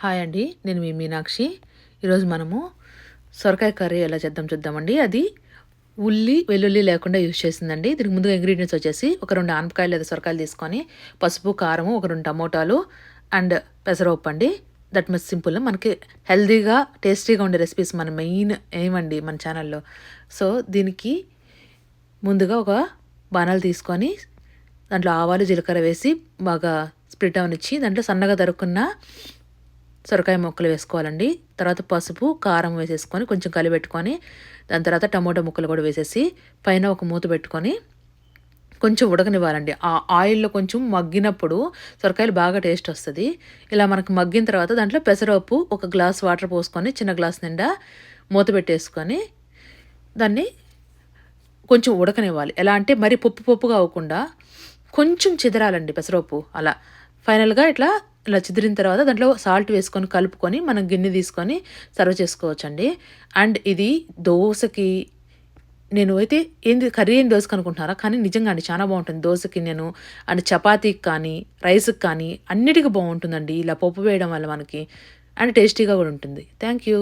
Hi అండి నేను మీ మీనాక్షి. ఈరోజు మనము సొరకాయ కర్రీ ఎలా చేద్దాం చూద్దామండి. అది ఉల్లి వెల్లుల్లి లేకుండా యూజ్ చేసిందండి. దీనికి ముందుగా ఇంగ్రీడియంట్స్ వచ్చేసి ఒక రెండు ఆనపకాయలు లేదా సొరకాయలు తీసుకొని పసుపు కారము ఒక రెండు టమోటాలు అండ్ పెసరపప్పు అండి. That must simple. మనకి హెల్తీగా టేస్టీగా ఉండే రెసిపీస్ మన మెయిన్ ఏమండి మన ఛానల్లో. సో దీనికి ముందుగా ఒక బాణాలు తీసుకొని దాంట్లో ఆవాలు జీలకర్ర వేసి బాగా స్ప్రిట్ అవనిచ్చి దాంట్లో సన్నగా తరుక్కున్న సొరకాయ ముక్కలు వేసుకోవాలండి. తర్వాత పసుపు కారం వేసేసుకొని కొంచెం కలిపెట్టుకొని దాని తర్వాత టమోటా ముక్కలు కూడా వేసేసి పైన ఒక మూత పెట్టుకొని కొంచెం ఉడకనివ్వాలండి. ఆ ఆయిల్లో కొంచెం మగ్గినప్పుడు సొరకాయలు బాగా టేస్ట్ వస్తుంది. ఇలా మనకు మగ్గిన తర్వాత దాంట్లో పెసరపప్పు ఒక గ్లాస్ వాటర్ పోసుకొని చిన్న గ్లాస్ నిండా మూత పెట్టేసుకొని దాన్ని కొంచెం ఉడకనివ్వాలి. ఎలా అంటే మరి పప్పు పప్పుగా అవ్వకుండా కొంచెం చిదరాలండి పెసరపప్పు అలా. ఫైనల్గా ఇట్లా ఇలా చిదిరిన తర్వాత దాంట్లో సాల్ట్ వేసుకొని కలుపుకొని మనం గిన్నె తీసుకొని సర్వ్ చేసుకోవచ్చండి. అండ్ ఇది దోశకి నేను అయితే ఏంది కర్రీ ఏం దోశకి అనుకుంటున్నారా? కానీ నిజంగా అండి చాలా బాగుంటుంది. దోశకి నేను అండ్ చపాతీకి కానీ రైస్కి కానీ అన్నిటికీ బాగుంటుందండి. ఇలా పప్పు వేయడం వల్ల మనకి అండ్ టేస్టీగా కూడా ఉంటుంది. Thank you.